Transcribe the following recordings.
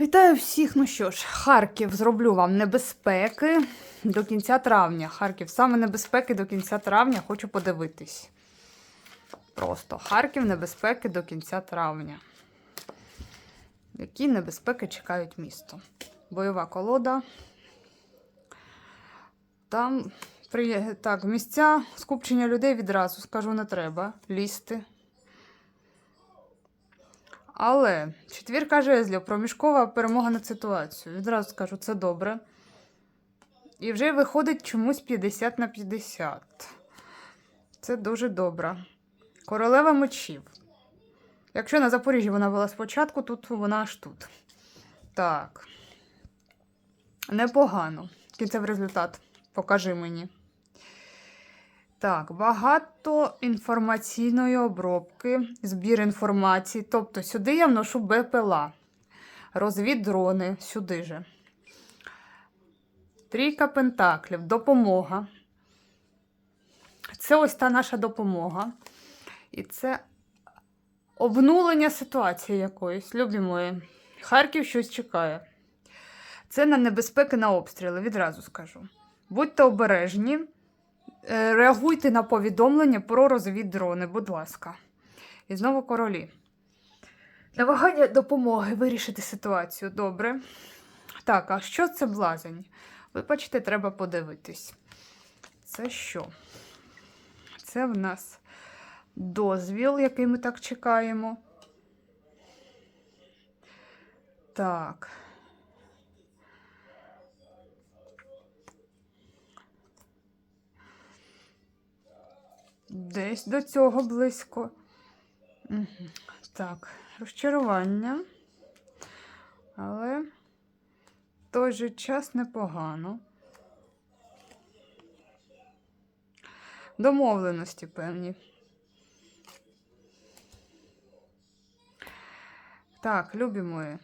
Вітаю всіх. Ну що ж, Харків зроблю вам небезпеки до кінця травня. Харків саме небезпеки до кінця травня. Хочу подивитись. Просто Харків небезпеки до кінця травня. Які небезпеки чекають місто? Бойова колода. Там при... так, місця скупчення людей відразу скажу, не треба лізти. Але четвірка жезлів, проміжкова перемога над ситуацією. Відразу скажу, це добре. І вже виходить чомусь 50 на 50. Це дуже добре. Королева мечів. Якщо на Запоріжжі вона була спочатку, тут вона аж тут. Так. Непогано. Кінцевий результат. Покажи мені. Так, багато інформаційної обробки, збір інформації. Тобто сюди я вношу БПЛА, розвіддрони, сюди же. Трійка пентаклів, допомога. Це ось та наша допомога. І це обнулення ситуації якоїсь. Любі мої. Харків щось чекає. Це на небезпеки на обстріли, відразу скажу. Будьте обережні. Е, Реагуйте на повідомлення про розвіддрони, будь ласка. І знову королі. Намагання допомоги вирішити ситуацію добре. Так, а що це блазень? Ви бачите, треба подивитись. Це що? Це в нас дозвіл, який ми так чекаємо. Так. Десь до цього близько. Так, розчарування. Але в той же час непогано. Домовленості певні. Так, любі мої.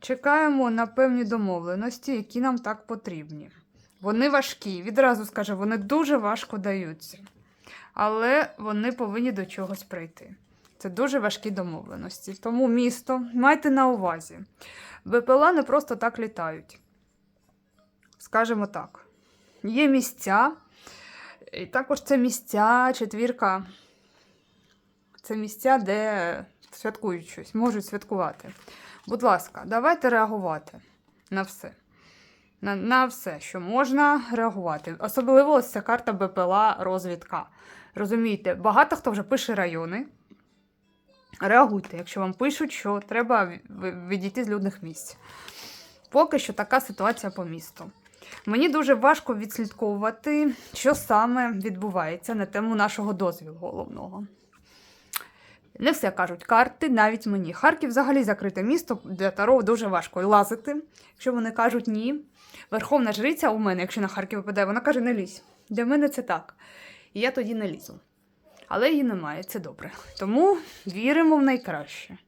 Чекаємо на певні домовленості, які нам так потрібні. Вони важкі, відразу скажу, вони дуже важко даються. Але вони повинні до чогось прийти. Це дуже важкі домовленості. Тому місто майте на увазі. БПЛА не просто так літають. Скажемо так. Є місця, і також це місця, четвірка. Це місця, де святкують щось, можуть святкувати. Будь ласка, давайте реагувати на все. На, на все, що можна реагувати. Особливо ось ця карта БПЛА розвідка. Розумієте, багато хто вже пише райони. Реагуйте, якщо вам пишуть, що треба відійти з людних місць. Поки що така ситуація по місту. Мені дуже важко відслідковувати, що саме відбувається на тему нашого дозвілу головного. Не все кажуть карти, навіть мені. Харків взагалі закрите місто для Таро дуже важко лазити. Якщо вони кажуть ні. Верховна жриця у мене, якщо на Харків випадає, вона каже: не лізь. Для мене це так. І я тоді не лізу. Але її немає, це добре. Тому віримо в найкраще.